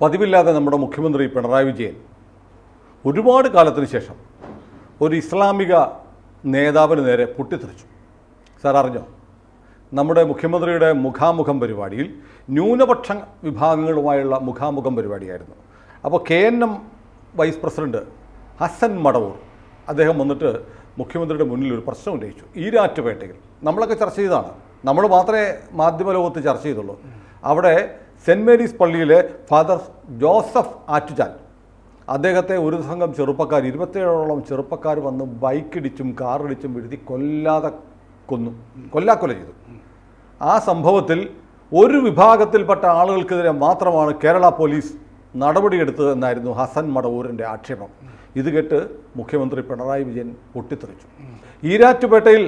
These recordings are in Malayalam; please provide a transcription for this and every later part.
പതിവില്ലാതെ നമ്മുടെ മുഖ്യമന്ത്രി പിണറായി വിജയൻ ഒരുപാട് കാലത്തിന് ശേഷം ഒരു ഇസ്ലാമിക നേതാവിന് നേരെ പൊട്ടിത്തെറിച്ചു. സാർ അറിഞ്ഞോ? നമ്മുടെ മുഖ്യമന്ത്രിയുടെ മുഖാമുഖം പരിപാടിയിൽ ന്യൂനപക്ഷ വിഭാഗങ്ങളുമായുള്ള മുഖാമുഖം പരിപാടിയായിരുന്നു. അപ്പോൾ K N M vice president Hasan Madavoor അദ്ദേഹം വന്നിട്ട് മുഖ്യമന്ത്രിയുടെ മുന്നിൽ ഒരു പ്രശ്നം ഉന്നയിച്ചു. ഈരാറ്റുപേട്ടയിൽ നമ്മളൊക്കെ ചർച്ച ചെയ്തതാണ്. നമ്മൾ മാത്രമേ മാധ്യമ ലോകത്ത് ചർച്ച ചെയ്തുള്ളൂ. അവിടെ സെന്റ് മേരീസ് പള്ളിയിലെ ഫാദർ ജോസഫ് ആറ്റുചാൽ. അദ്ദേഹത്തെ ഒരു സംഘം ചെറുപ്പക്കാർ ഇരുപത്തേഴോളം ചെറുപ്പക്കാർ വന്ന് ബൈക്കിടിച്ചും കാറിടിച്ചും വീഴ്ത്തി കൊല്ലാതെ കൊന്നു. കൊല്ലാക്കൊല ചെയ്തു. ആ സംഭവത്തിൽ ഒരു വിഭാഗത്തിൽപ്പെട്ട ആളുകൾക്കെതിരെ മാത്രമാണ് കേരള പോലീസ് നടപടിയെടുത്തത് എന്നായിരുന്നു ഹസൻ മടവൂരിന്റെ ആക്ഷേപം. ഇത് കേട്ട് മുഖ്യമന്ത്രി പിണറായി വിജയൻ പൊട്ടിത്തെറിച്ചു. ഈരാറ്റുപേട്ടയിൽ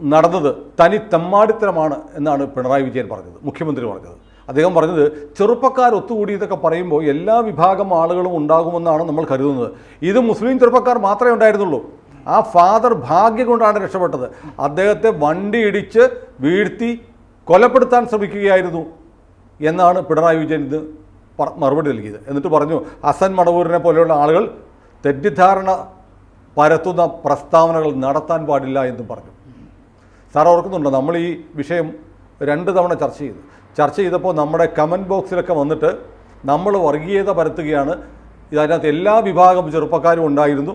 നടന്നത് തനി തെമ്മാടിത്തരമാണ് എന്നാണ് പിണറായി വിജയൻ പറഞ്ഞത് മുഖ്യമന്ത്രി പറഞ്ഞത്. അദ്ദേഹം പറഞ്ഞത് ചെറുപ്പക്കാർ ഒത്തുകൂടി ഇതൊക്കെ പറയുമ്പോൾ എല്ലാ വിഭാഗം ആളുകളും ഉണ്ടാകുമെന്നാണ് നമ്മൾ കരുതുന്നത്. ഇത് മുസ്ലിം ചെറുപ്പക്കാർ മാത്രമേ ഉണ്ടായിരുന്നുള്ളൂ. ആ ഫാദർ ഭാഗ്യം കൊണ്ടാണ് രക്ഷപ്പെട്ടത്. അദ്ദേഹത്തെ വണ്ടി ഇടിച്ച് വീഴ്ത്തി കൊലപ്പെടുത്താൻ ശ്രമിക്കുകയായിരുന്നു എന്നാണ് പിണറായി വിജയൻ ഇത് മറുപടി നൽകിയത്. എന്നിട്ട് പറഞ്ഞു അസൻ മടവൂരിനെ പോലെയുള്ള ആളുകൾ തെറ്റിദ്ധാരണ പരത്തുന്ന പ്രസ്താവനകൾ നടത്താൻ പാടില്ല എന്നും പറഞ്ഞു. സാർ ഓർക്കുന്നുണ്ടോ നമ്മൾ ഈ വിഷയം രണ്ട് തവണ ചർച്ച ചെയ്തു. ചർച്ച ചെയ്തപ്പോൾ നമ്മുടെ കമന്റ് ബോക്സിലൊക്കെ വന്നിട്ട് നമ്മൾ വർഗീയത പരത്തുകയാണ്. ഇതിനകത്ത് എല്ലാ വിഭാഗം ചെറുപ്പക്കാരും ഉണ്ടായിരുന്നു.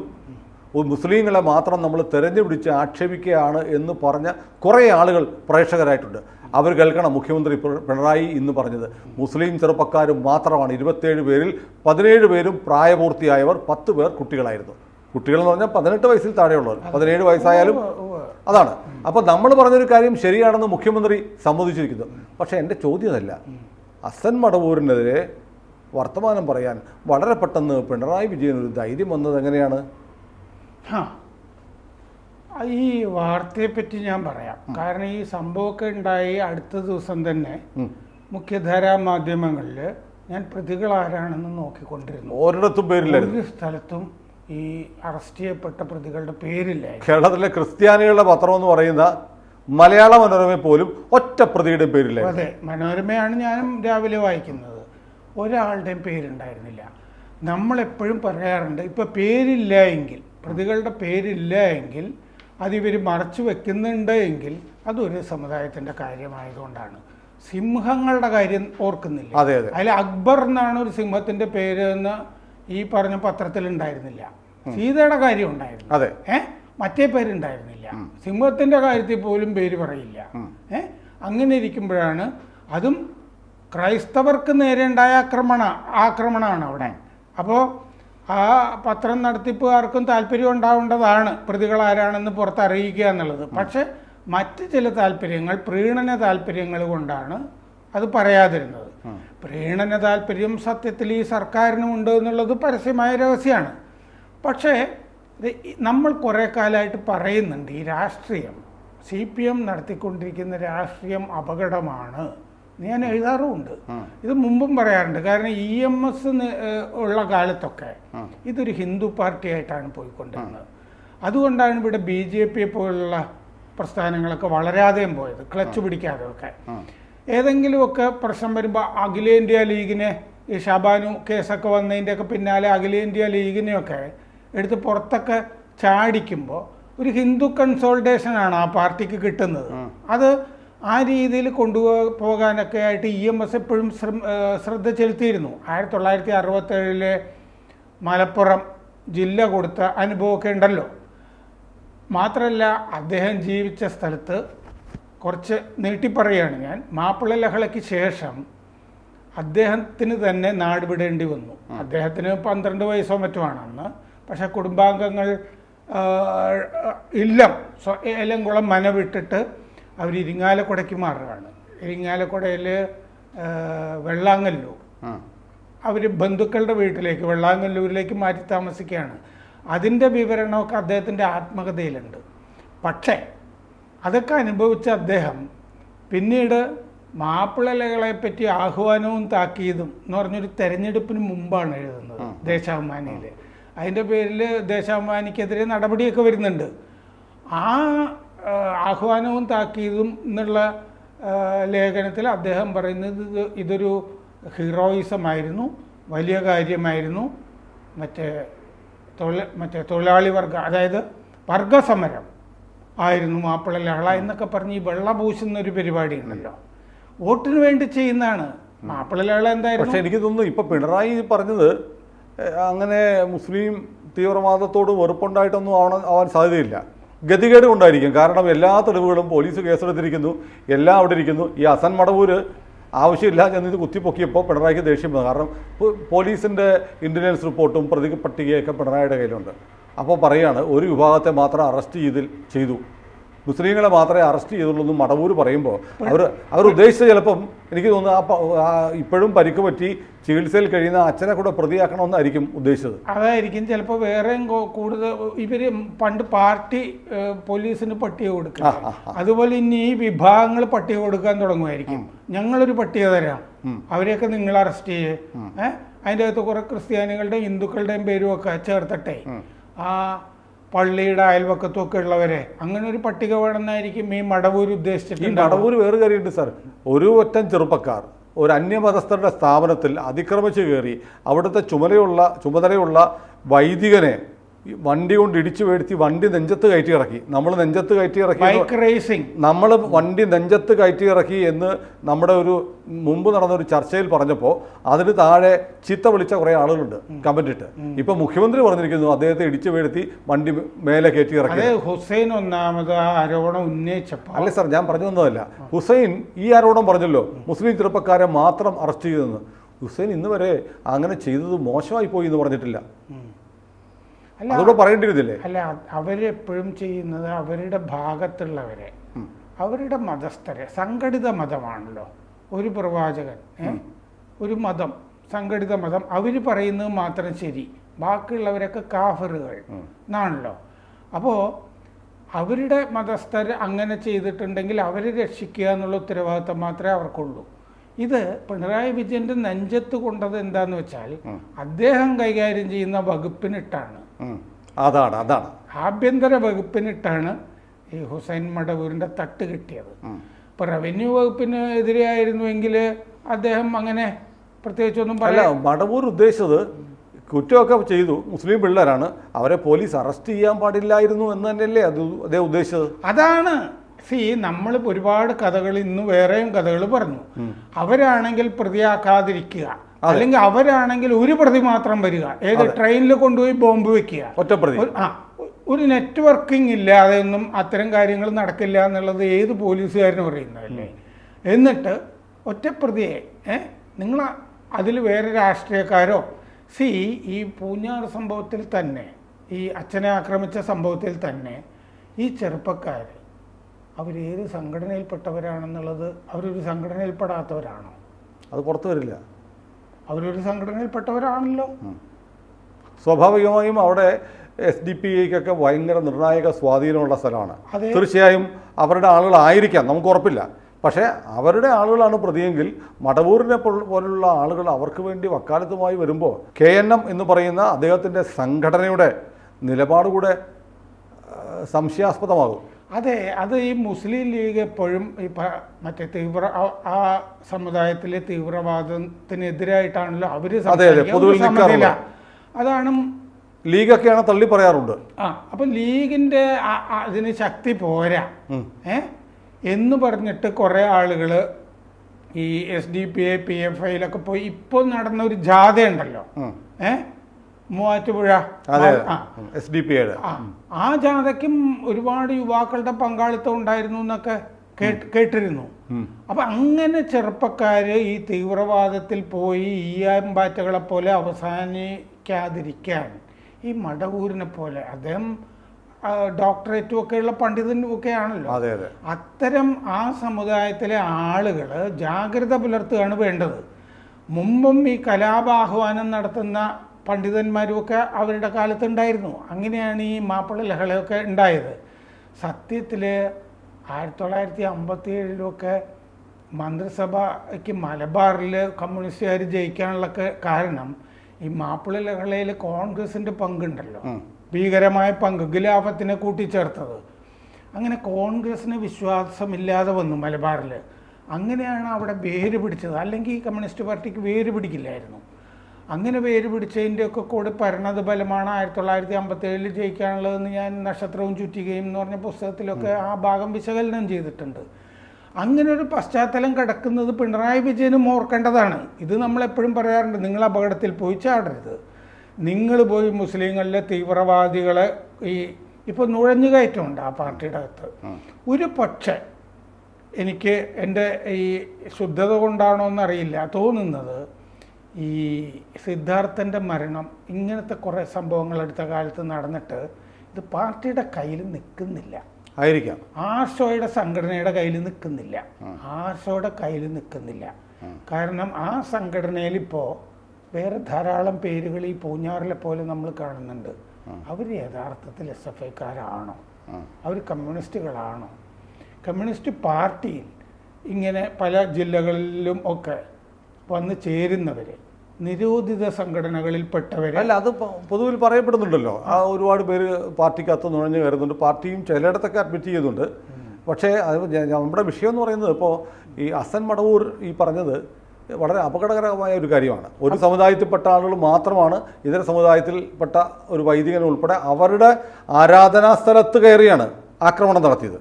മുസ്ലിങ്ങളെ മാത്രം നമ്മൾ തെരഞ്ഞുപിടിച്ച് ആക്ഷേപിക്കുകയാണ് എന്ന് പറഞ്ഞ കുറേ ആളുകൾ പ്രേക്ഷകരായിട്ടുണ്ട്. അവർ കേൾക്കണം മുഖ്യമന്ത്രി പിണറായി ഇന്ന് പറഞ്ഞത്. മുസ്ലിം ചെറുപ്പക്കാരും മാത്രമാണ്. ഇരുപത്തേഴ് പേരിൽ പതിനേഴ് പേരും പ്രായപൂർത്തിയായവർ പത്ത് പേർ കുട്ടികളായിരുന്നു. കുട്ടികൾ എന്ന് പറഞ്ഞാൽ പതിനെട്ട് വയസ്സിൽ താഴെയുള്ളവർ. പതിനേഴ് വയസ്സായാലും അതാണ്. അപ്പോൾ നമ്മൾ പറഞ്ഞൊരു കാര്യം ശരിയാണെന്ന് മുഖ്യമന്ത്രി സമ്മതിച്ചിരിക്കുന്നു. പക്ഷെ എന്റെ ചോദ്യം അതല്ല. അസൻ മടവൂരിനെതിരെ വർത്തമാനം പറയാൻ വളരെ പെട്ടെന്ന് പിണറായി വിജയൻ ഒരു ധൈര്യം വന്നത് എങ്ങനെയാണ്. ഈ വാർത്തയെപ്പറ്റി ഞാൻ പറയാം. കാരണം ഈ സംഭവമൊക്കെ ഉണ്ടായി അടുത്ത ദിവസം തന്നെ. മുഖ്യധാരാ മാധ്യമങ്ങളിൽ ഞാൻ പ്രതികൾ ആരാണെന്ന് നോക്കിക്കൊണ്ടിരുന്നു. ഒരിടത്തും ഒരു സ്ഥലത്തും ഈ അറസ്റ്റ് ചെയ്യപ്പെട്ട പ്രതികളുടെ പേരില്ല? കേരളത്തിലെ ക്രിസ്ത്യാനികളുടെ പത്രം എന്ന് പറയുന്ന മലയാള മനോരമ പോലും ഒറ്റ പ്രതിയുടെ പേരില്ല. അതെ മനോരമയാണ് ഞാനും രാവിലെ വായിക്കുന്നത്. ഒരാളുടെയും പേരുണ്ടായിരുന്നില്ല. നമ്മളെപ്പോഴും പറയാറുണ്ട് ഇപ്പം പേരില്ല എങ്കിൽ പ്രതികളുടെ പേരില്ല എങ്കിൽ അതിവർ മറച്ചു വെക്കുന്നുണ്ട് എങ്കിൽ അതൊരു സമുദായത്തിന്റെ കാര്യമായതുകൊണ്ടാണ്. സിംഹങ്ങളുടെ കാര്യം ഓർക്കുന്നില്ല? അതെ അതെ. അതിൽ അക്ബർ എന്നാണ് ഒരു സിംഹത്തിന്റെ പേര് എന്ന് ഈ പറഞ്ഞ പത്രത്തിൽ ഉണ്ടായിരുന്നില്ല സീതയുടെ കാര്യം ഉണ്ടായിരുന്നു. അതെ. ഏ? മറ്റേ പേരുണ്ടായിരുന്നില്ല. സിംഹത്തിന്റെ കാര്യത്തിൽ പോലും പേര് പറയില്ല. ഏ? അങ്ങനെ ഇരിക്കുമ്പോഴാണ് അതും ക്രൈസ്തവർക്ക് നേരെ ഉണ്ടായ ആക്രമണ ആക്രമണമാണ് അവിടെ. അപ്പോൾ ആ പത്രം നടത്തിപ്പുകാർക്കും താല്പര്യം ഉണ്ടാവേണ്ടതാണ്. പ്രതികൾ ആരാണെന്ന് പുറത്തറിയിക്കുക എന്നുള്ളത്. പക്ഷെ മറ്റ് ചില താല്പര്യങ്ങൾ പ്രീണന താല്പര്യങ്ങൾ കൊണ്ടാണ് അത് പറയാതിരുന്നത്. പ്രീണന താല്പര്യം സത്യത്തിൽ ഈ സർക്കാരിനും ഉണ്ട് എന്നുള്ളത് പരസ്യമായ രഹസ്യമാണ്. പക്ഷേ നമ്മൾ കുറേ കാലമായിട്ട് പറയുന്നുണ്ട് ഈ രാഷ്ട്രീയം. സി പി എം നടത്തിക്കൊണ്ടിരിക്കുന്ന രാഷ്ട്രീയം അപകടമാണ്. ഞാൻ എഴുതാറുമുണ്ട്. ഇത് മുമ്പും പറയാറുണ്ട്. കാരണം ഇ എം എസ് ഉള്ള കാലത്തൊക്കെ ഇതൊരു ഹിന്ദു പാർട്ടി ആയിട്ടാണ് പോയിക്കൊണ്ടിരുന്നത് അതുകൊണ്ടാണ് ഇവിടെ ബി ജെ പി പോലുള്ള പ്രസ്ഥാനങ്ങളൊക്കെ വളരാതെയും പോയത് ക്ലച്ച് പിടിക്കാതെയൊക്കെ. ഏതെങ്കിലുമൊക്കെ പ്രശ്നം വരുമ്പോൾ അഖിലേന്ത്യാ ലീഗിനെ ഈ ഷബാനു കേസൊക്കെ വന്നതിന്റെയൊക്കെ പിന്നാലെ അഖിലേന്ത്യാ ലീഗിനെയൊക്കെ എടുത്ത് പുറത്തൊക്കെ ചാടിക്കുമ്പോൾ ഒരു ഹിന്ദു കൺസോൾട്ടേഷനാണ് ആ പാർട്ടിക്ക് കിട്ടുന്നത്. അത് ആ രീതിയിൽ കൊണ്ടുപോകാനൊക്കെ ആയിട്ട് ഇ എം എസ് എപ്പോഴും ശ്രദ്ധ ചെലുത്തിയിരുന്നു. ആയിരത്തി തൊള്ളായിരത്തി അറുപത്തേഴിലെ മലപ്പുറം ജില്ല കൊടുത്ത അനുഭവമൊക്കെ ഉണ്ടല്ലോ. മാത്രമല്ല അദ്ദേഹം ജീവിച്ച സ്ഥലത്ത് കുറച്ച് നീട്ടിപ്പറയാണ് ഞാൻ. മാപ്പിള ലഹളയ്ക്ക് ശേഷം അദ്ദേഹത്തിന് തന്നെ നാടുവിടേണ്ടി വന്നു. അദ്ദേഹത്തിന് പന്ത്രണ്ട് വയസ്സോ മറ്റുമാണ് അന്ന്. പക്ഷെ കുടുംബാംഗങ്ങൾ ഇല്ലം സ്വ- ഏലംകുളം മന വിട്ടിട്ട് അവർ ഇരിങ്ങാലക്കുടയ്ക്ക് മാറുകയാണ് ഇരിങ്ങാലക്കുടയിൽ വെള്ളാങ്ങല്ലൂർ. അവർ ബന്ധുക്കളുടെ വീട്ടിലേക്ക് വെള്ളാങ്ങല്ലൂരിലേക്ക് മാറ്റി താമസിക്കുകയാണ്. അതിന്റെ വിവരണമൊക്കെ അദ്ദേഹത്തിന്റെ ആത്മകഥയിലുണ്ട്. പക്ഷേ അതൊക്കെ അനുഭവിച്ച അദ്ദേഹം പിന്നീട് മാപ്പിളലകളെ പറ്റി ആഹ്വാനവും താക്കീതും എന്ന് പറഞ്ഞൊരു തെരഞ്ഞെടുപ്പിന് മുമ്പാണ് എഴുതുന്നത് ദേശാഭിമാനിയിൽ അതിന്റെ പേരിൽ ദേശാഭിമാനിക്കെതിരെ നടപടിയൊക്കെ വരുന്നുണ്ട്. ആ ആഹ്വാനവും താക്കീതും എന്നുള്ള ലേഖനത്തിൽ അദ്ദേഹം പറയുന്നത് ഇതൊരു ഹീറോയിസം ആയിരുന്നു വലിയ കാര്യമായിരുന്നു. മറ്റേ തൊഴിൽ മറ്റേ തൊഴിലാളി വർഗ അതായത് വർഗസമരം ആയിരുന്നു മാപ്പിള ലഹള എന്നൊക്കെ പറഞ്ഞ് ഈ വെള്ള പരിപാടി ഉണ്ടല്ലോ വോട്ടിന് വേണ്ടി ചെയ്യുന്നതാണ്. മാപ്പിള ലഹള എന്തായിരുന്നു? പക്ഷെ എനിക്ക് തോന്നുന്നു ഇപ്പൊ പിണറായി പറഞ്ഞത് അങ്ങനെ മുസ്ലിം തീവ്രവാദത്തോട് വെറുപ്പുണ്ടായിട്ടൊന്നും ആവണ ആവാൻ സാധ്യതയില്ല. ഗതികേട് കൊണ്ടായിരിക്കും. കാരണം എല്ലാ തെളിവുകളും പോലീസ് കേസെടുത്തിരിക്കുന്നു. എല്ലാം അവിടെ ഇരിക്കുന്നു. ഈ അസൻ മടവൂര് ആവശ്യമില്ല എന്നിത് കുത്തിപ്പൊക്കിയപ്പോൾ പിണറായിക്ക് ദേഷ്യം വന്നു. കാരണം പോലീസിന്റെ ഇന്റലിജൻസ് റിപ്പോർട്ടും പ്രതി പട്ടികയൊക്കെ പിണറായിയുടെ കയ്യിലുണ്ട്. അപ്പോൾ പറയാണ് ഒരു വിഭാഗത്തെ മാത്രം അറസ്റ്റ് ചെയ്തിൽ ചെയ്തു. മുസ്ലിങ്ങളെ മാത്രമേ അറസ്റ്റ് ചെയ്തുള്ളൂ എന്ന് മടവൂർ പറയുമ്പോൾ അവർ അവർ ഉദ്ദേശിച്ച ചിലപ്പം എനിക്ക് തോന്നുന്നു ആ ഇപ്പോഴും പരിക്ക് പറ്റി ചികിത്സയിൽ കഴിയുന്ന അച്ഛനെ കൂടെ പ്രതിയാക്കണമെന്നായിരിക്കും ഉദ്ദേശിച്ചത്. അതായിരിക്കും. ചിലപ്പോൾ വേറെയും കൂടുതൽ ഇവർ പണ്ട് പാർട്ടി പോലീസിന് പട്ടിക കൊടുക്കുക അതുപോലെ ഇനി ഈ വിഭാഗങ്ങൾ പട്ടിക കൊടുക്കാൻ തുടങ്ങുമായിരിക്കും. ഞങ്ങളൊരു പട്ടിക തരാം. അവരെയൊക്കെ നിങ്ങൾ അറസ്റ്റ് ചെയ്യേ. ഏഹ് അതിന്റെ അകത്ത് കുറെ ക്രിസ്ത്യാനികളുടെയും ഹിന്ദുക്കളുടെയും പേരും ഒക്കെ ചേർത്തട്ടെ ആ പള്ളിയുടെ അയൽവക്കത്തും ഒക്കെ ഉള്ളവരെ അങ്ങനെ ഒരു പട്ടിക വേണമെന്നായിരിക്കും ഈ മടവൂർ ഈ ഉദ്ദേശിച്ചിട്ടുണ്ട് മടവൂർ വേറെ കാര്യമുണ്ട് സാർ ഒരു ഒറ്റം ചെറുപ്പക്കാർ ഒരു അന്യമതസ്ഥരുടെ സ്ഥാപനത്തിൽ അതിക്രമിച്ചു കയറി അവിടുത്തെ ചുമതലയുള്ള ചുമതലയുള്ള വൈദികനെ ഈ വണ്ടി കൊണ്ട് ഇടിച്ചു വീഴ്ത്തി വണ്ടി നെഞ്ചത്ത് കയറ്റി ഇറക്കി. നമ്മൾ നെഞ്ചത്ത് കയറ്റി ഇറക്കി ബൈക്ക് റേസിംഗ് നമ്മൾ വണ്ടി നെഞ്ചത്ത് കയറ്റി ഇറക്കി എന്ന് നമ്മുടെ ഒരു മുമ്പ് നടന്ന ഒരു ചർച്ചയിൽ പറഞ്ഞപ്പോൾ അതിന് താഴെ ചീത്ത വിളിച്ച കുറേ ആളുകളുണ്ട് കമന്റ് ഇട്ട് ഇപ്പൊ മുഖ്യമന്ത്രി പറഞ്ഞിരിക്കുന്നു അദ്ദേഹത്തെ ഇടിച്ചു വീഴ്ത്തി വണ്ടി മേലെ കയറ്റി ഇറക്കി ഹുസൈൻ ഒന്നാമത് ആരോപണം ഉന്നയിച്ചപ്പോൾ അല്ല സാർ ഞാൻ പറഞ്ഞു തന്നതല്ല ഹുസൈൻ ഈ ആരോപണം പറഞ്ഞല്ലോ. മുസ്ലിം ചെറുപ്പക്കാരെ മാത്രം അറസ്റ്റ് ചെയ്തെന്ന്. ഹുസൈൻ ഇന്ന് വരെ അങ്ങനെ ചെയ്തത് മോശമായി പോയി എന്ന് പറഞ്ഞിട്ടില്ല. അല്ല അതുകൂടെ പറയേണ്ടിയിരുന്നില്ലേ? അല്ല അവരെപ്പോഴും ചെയ്യുന്നത് അവരുടെ ഭാഗത്തുള്ളവരെ അവരുടെ മതസ്ഥരെ സംഘടിത മതമാണല്ലോ. ഒരു പ്രവാചകൻ ഒരു മതം സംഘടിത മതം അവർ പറയുന്നത് മാത്രം ശരി. ബാക്കിയുള്ളവരൊക്കെ കാഫറുകൾ എന്നാണല്ലോ. അപ്പോൾ അവരുടെ മതസ്ഥർ അങ്ങനെ ചെയ്തിട്ടുണ്ടെങ്കിൽ അവരെ രക്ഷിക്കുക എന്നുള്ള ഉത്തരവാദിത്തം മാത്രമേ അവർക്കുള്ളൂ. ഇത് പിണറായി വിജയന്റെ നെഞ്ചത്ത് കൊണ്ടത് എന്താന്ന് വെച്ചാൽ അദ്ദേഹം കൈകാര്യം ചെയ്യുന്ന വകുപ്പിനിട്ടാണ്. അതാണ് അതാണ്. ആഭ്യന്തര വകുപ്പിനിട്ടാണ് ഈ ഹുസൈൻ മടവൂരിന്റെ തട്ട് കിട്ടിയത്. ഇപ്പൊ റവന്യൂ വകുപ്പിന് എതിരെയായിരുന്നുവെങ്കിൽ അദ്ദേഹം അങ്ങനെ പ്രത്യേകിച്ചൊന്നും അല്ല മടവൂർ ഉദ്ദേശിച്ചത് കുറ്റമൊക്കെ ചെയ്തു. മുസ്ലിം പിള്ളേരാണ്. അവരെ പോലീസ് അറസ്റ്റ് ചെയ്യാൻ പാടില്ലായിരുന്നു എന്ന് തന്നെയല്ലേ അത് അദ്ദേഹം ഉദ്ദേശിച്ചത്? അതാണ്. സി നമ്മൾ ഒരുപാട് കഥകൾ ഇന്ന് വേറെയും കഥകൾ പറഞ്ഞു. അവരാണെങ്കിൽ പ്രതിയാക്കാതിരിക്കുക. അല്ലെങ്കിൽ അവരാണെങ്കിൽ ഒരു പ്രതി മാത്രം വരിക. ഏത് ട്രെയിനിൽ കൊണ്ടുപോയി ബോംബ് വെക്കുക. ഒറ്റപ്രതി ഒരു- ആ ഒരു നെറ്റ്വർക്കിംഗ് ഇല്ലാതെ ഒന്നും അത്തരം കാര്യങ്ങൾ നടക്കില്ല എന്നുള്ളത് ഏത് പോലീസുകാരനും അറിയുന്നതല്ലേ എന്നിട്ട് ഒറ്റപ്രതിയെ ഏ നിങ്ങൾ അതിൽ വേറെ രാഷ്ട്രീയക്കാരോ? സി ഈ പൂഞ്ഞാർ സംഭവത്തിൽ തന്നെ ഈ അച്ഛനെ ആക്രമിച്ച സംഭവത്തിൽ തന്നെ ഈ ചെറുപ്പക്കാർ അവരേത് സംഘടനയിൽപ്പെട്ടവരാണെന്നുള്ളത് അവരൊരു സംഘടനയിൽപ്പെടാത്തവരാണോ? അത് പുറത്തു വരില്ല. അവരൊരു സംഘടനയിൽപ്പെട്ടവരാണല്ലോ. സ്വാഭാവികമായും അവിടെ എസ് ഡി പി ഐക്കൊക്കെ ഭയങ്കര നിർണായക സ്വാധീനമുള്ള സ്ഥലമാണ്. തീർച്ചയായും അവരുടെ ആളുകളായിരിക്കാം നമുക്ക് ഉറപ്പില്ല. പക്ഷേ അവരുടെ ആളുകളാണ് പ്രതിയെങ്കിൽ മടവൂരിനെ പോലുള്ള ആളുകൾ അവർക്ക് വേണ്ടി വക്കാലത്തുമായി വരുമ്പോൾ കെ എൻ എം എന്ന് പറയുന്ന അദ്ദേഹത്തിന്റെ സംഘടനയുടെ നിലപാട് കൂടെ സംശയാസ്പദമാകും. അതെ അത് ഈ മുസ്ലിം ലീഗ് എപ്പോഴും ഈ മറ്റേ തീവ്ര ആ- സമുദായത്തിലെ തീവ്രവാദത്തിനെതിരായിട്ടാണല്ലോ അവർ സംസാരിക്കുക. അതാണ് ലീഗൊക്കെയാണ് തള്ളി പറയാറുണ്ട്. ആ അപ്പൊ ലീഗിന്റെ അതിന് ശക്തി പോരാ. ഏ? എന്ന് പറഞ്ഞിട്ട് കുറെ ആളുകൾ ഈ S D P A P F ഐയിലൊക്കെ പോയി ഇപ്പോൾ നടന്ന ഒരു ജാഥ ഉണ്ടല്ലോ ഉം. മൂവാറ്റുപുഴ. അതെ എസ് ഡി പി ആ. ജാഥയ്ക്കും ഒരുപാട് യുവാക്കളുടെ പങ്കാളിത്തം ഉണ്ടായിരുന്നു എന്നൊക്കെ കേട്ടിരുന്നു. അപ്പൊ അങ്ങനെ ചെറുപ്പക്കാര് ഈ തീവ്രവാദത്തിൽ പോയി ഈ ഈയാമ്പാറ്റകളെ പോലെ അവസാനിക്കാതിരിക്കാൻ ഈ മടവൂരിനെ പോലെ അദ്ദേഹം ഡോക്ടറേറ്റും ഒക്കെയുള്ള പണ്ഡിതനും ഒക്കെ ആണല്ലോ അതെ അതെ. അത്തരം ആ സമുദായത്തിലെ ആളുകൾ ജാഗ്രത പുലർത്തുകയാണ് വേണ്ടത്. മുമ്പും ഈ കലാപാഹ്വാനം നടത്തുന്ന പണ്ഡിതന്മാരുമൊക്കെ അവരുടെ കാലത്തുണ്ടായിരുന്നു. അങ്ങനെയാണ് ഈ മാപ്പിള ലഹളയൊക്കെ ഉണ്ടായത്. സത്യത്തിൽ ആയിരത്തി തൊള്ളായിരത്തി അമ്പത്തി ഏഴിലൊക്കെ മന്ത്രിസഭയ്ക്ക് മലബാറിൽ കമ്മ്യൂണിസ്റ്റുകാർ ജയിക്കാനുള്ള കാരണം ഈ മാപ്പിള ലഹളയിൽ കോൺഗ്രസിന്റെ പങ്കുണ്ടല്ലോ. ഭീകരമായ പങ്ക് ഖിലാഫത്തിനെ കൂട്ടിച്ചേർത്തത്. അങ്ങനെ കോൺഗ്രസിന് വിശ്വാസമില്ലാതെ വന്നു മലബാറിൽ. അങ്ങനെയാണ് അവിടെ വേര് പിടിച്ചത്. അല്ലെങ്കിൽ ഈ കമ്മ്യൂണിസ്റ്റ് പാർട്ടിക്ക് വേര് പിടിക്കില്ലായിരുന്നു. അങ്ങനെ പേര് പിടിച്ചതിന്റെ ഒക്കെ കൂടെ പരിണത ഫലമാണ് ആയിരത്തി തൊള്ളായിരത്തി അമ്പത്തി ഏഴിൽ ജയിക്കാനുള്ളതെന്ന് ഞാൻ നക്ഷത്രവും ചുറ്റികയും എന്ന് പറഞ്ഞ പുസ്തകത്തിലൊക്കെ ആ ഭാഗം വിശകലനം ചെയ്തിട്ടുണ്ട്. അങ്ങനെ ഒരു പശ്ചാത്തലം കിടക്കുന്നത് പിണറായി വിജയനും ഓർക്കേണ്ടതാണ്. ഇത് നമ്മളെപ്പോഴും പറയാറുണ്ട് നിങ്ങൾ അപകടത്തിൽ പോയി ചാടരുത്. നിങ്ങൾ പോയി മുസ്ലിങ്ങളിലെ തീവ്രവാദികളെ ഈ ഇപ്പോൾ നുഴഞ്ഞുകയറ്റമുണ്ട് ആ പാർട്ടിയുടെ അകത്ത്. ഒരു പക്ഷേ എനിക്ക് എന്റെ ഈ ശുദ്ധത കൊണ്ടാണോ എന്നറിയില്ല. തോന്നുന്നത് ഈ സിദ്ധാർത്ഥന്റെ മരണം ഇങ്ങനത്തെ കുറേ സംഭവങ്ങൾ അടുത്ത കാലത്ത് നടന്നിട്ട് ഇത് പാർട്ടിയുടെ കയ്യിൽ നിൽക്കുന്നില്ല. ആയിരിക്കാം. ആർഷോയുടെ സംഘടനയുടെ കയ്യിൽ നിൽക്കുന്നില്ല. ആർഷോയുടെ കയ്യിൽ നിൽക്കുന്നില്ല. കാരണം ആ സംഘടനയിൽ ഇപ്പോൾ വേറെ ധാരാളം പേരുകൾ ഈ പൂഞ്ഞാറിലെ പോലെ നമ്മൾ കാണുന്നുണ്ട്. അവർ യഥാർത്ഥത്തിൽ എസ് എഫ് ഐക്കാരാണോ? അവർ കമ്മ്യൂണിസ്റ്റുകളാണോ? കമ്മ്യൂണിസ്റ്റ് പാർട്ടിയിൽ ഇങ്ങനെ പല ജില്ലകളിലും ഒക്കെ വന്ന് ചേരുന്നവർ നിരോധിത സംഘടനകളിൽപ്പെട്ടവരെ അല്ല അത് പൊതുവിൽ പറയപ്പെടുന്നുണ്ടല്ലോ. ആ ഒരുപാട് പേര് പാർട്ടിക്കകത്ത് നുഴഞ്ഞു കയറുന്നുണ്ട്. പാർട്ടിയും ചിലയിടത്തൊക്കെ അഡ്മിറ്റ് ചെയ്യുന്നുണ്ട്. പക്ഷേ അത് നമ്മുടെ വിഷയം എന്ന് പറയുന്നത് ഇപ്പോൾ ഈ അസൻ മടവൂർ ഈ പറഞ്ഞത് വളരെ അപകടകരമായ ഒരു കാര്യമാണ്. ഒരു സമുദായത്തിൽപ്പെട്ട ആളുകൾ മാത്രമാണ് ഇതര സമുദായത്തിൽപ്പെട്ട ഒരു വൈദികൻ ഉൾപ്പെടെ അവരുടെ ആരാധനാ സ്ഥലത്ത് കയറിയാണ് ആക്രമണം നടത്തിയത്.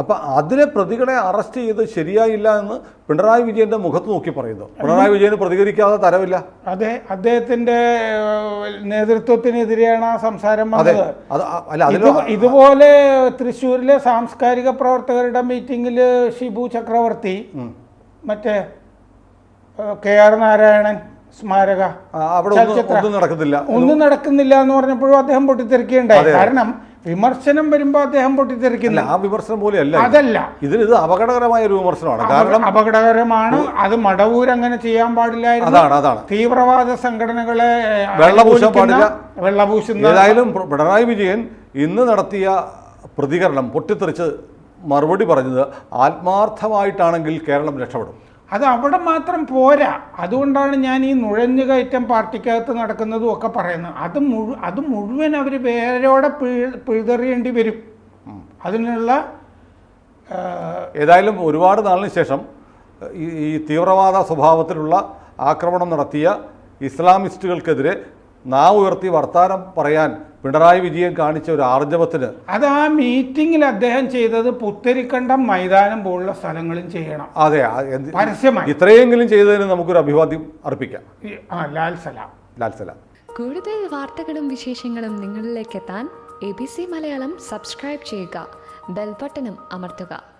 അപ്പം അതിലെ പ്രതികളെ അറസ്റ്റ് ചെയ്ത് ശരിയായില്ല എന്ന് പിണറായി വിജയന്റെ മുഖത്ത് നോക്കി പറയുന്നു. പിണറായി വിജയന് പ്രതികരിക്കാതെ തരവില്ല. അതെ അദ്ദേഹത്തിന്റെ നേതൃത്വത്തിനെതിരെയാണ് ആ സംസാരം വന്നത്. ഇതുപോലെ തൃശ്ശൂരിലെ സാംസ്കാരിക പ്രവർത്തകരുടെ മീറ്റിംഗിൽ ഷിബു ചക്രവർത്തി മറ്റേ കെ ആർ നാരായണൻ സ്മാരക അവിടെ ഒന്നും നടക്കുന്നില്ല ഒന്നും നടക്കുന്നില്ല എന്ന് പറഞ്ഞപ്പോഴും അദ്ദേഹം പൊട്ടിത്തെറിക്കുകയുണ്ടായി. കാരണം വിമർശനം വരുമ്പോൾ അദ്ദേഹം പൊട്ടിത്തെറിക്കില്ല ആ വിമർശനം പോലെയല്ല അല്ല അതല്ല. ഇതിന് ഇത് അപകടകരമായ ഒരു വിമർശനമാണ്. കാരണം അപകടകരമാണ്. അത് മടവൂർ അങ്ങനെ ചെയ്യാൻ പാടില്ലായിരുന്നു. അതാണ് അതാണ്. തീവ്രവാദ സംഘടനകളെ വെള്ളപൂശാൻ പാടില്ല. വെള്ളപൂശുന്ന ഏതായാലും പിണറായി വിജയൻ ഇന്ന് നടത്തിയ പ്രതികരണം പൊട്ടിത്തെറിച്ച് മറുപടി പറഞ്ഞത് ആത്മാർത്ഥമായിട്ടാണെങ്കിൽ കേരളം രക്ഷപ്പെടും. അത് അവിടെ മാത്രം പോരാ. അതുകൊണ്ടാണ് ഞാൻ ഈ നുഴഞ്ഞുകയറ്റം പാർട്ടിക്കകത്ത് നടക്കുന്നതും ഒക്കെ പറയുന്നത്. അത് മുഴു അത് മുഴുവൻ അവർ വേരോടെ പിഴ- പിഴുതെറിയേണ്ടി വരും. അതിനുള്ള ഏതായാലും ഒരുപാട് നാളിന് ശേഷം ഈ തീവ്രവാദ സ്വഭാവത്തിലുള്ള ആക്രമണം നടത്തിയ ഇസ്ലാമിസ്റ്റുകൾക്കെതിരെ നാവ് ഉയർത്തി വർത്താനം പറയാൻ പിണറായി വിജയൻ കാണിച്ച ഒരു ആർജവത്തിന്. അത് ആ മീറ്റിംഗിൽ അദ്ദേഹം ചെയ്തത് പുത്തരിക്കണ്ടം മൈതാനം പോലുള്ള സ്ഥലങ്ങളും ചെയ്യണം. അതെ പരസ്യമായി. ഇത്രയെങ്കിലും ചെയ്തതിന് നമുക്കൊരു അഭിവാദ്യം അർപ്പിക്കാം. ലാൽ സലാം. ലാൽ സലാം. കൂടുതൽ വാർത്തകളും വിശേഷങ്ങളും നിങ്ങളിലേക്ക് എത്താൻ A B C Malayalam subscribe ചെയ്യുക. ബെൽബട്ടനും അമർത്തുക.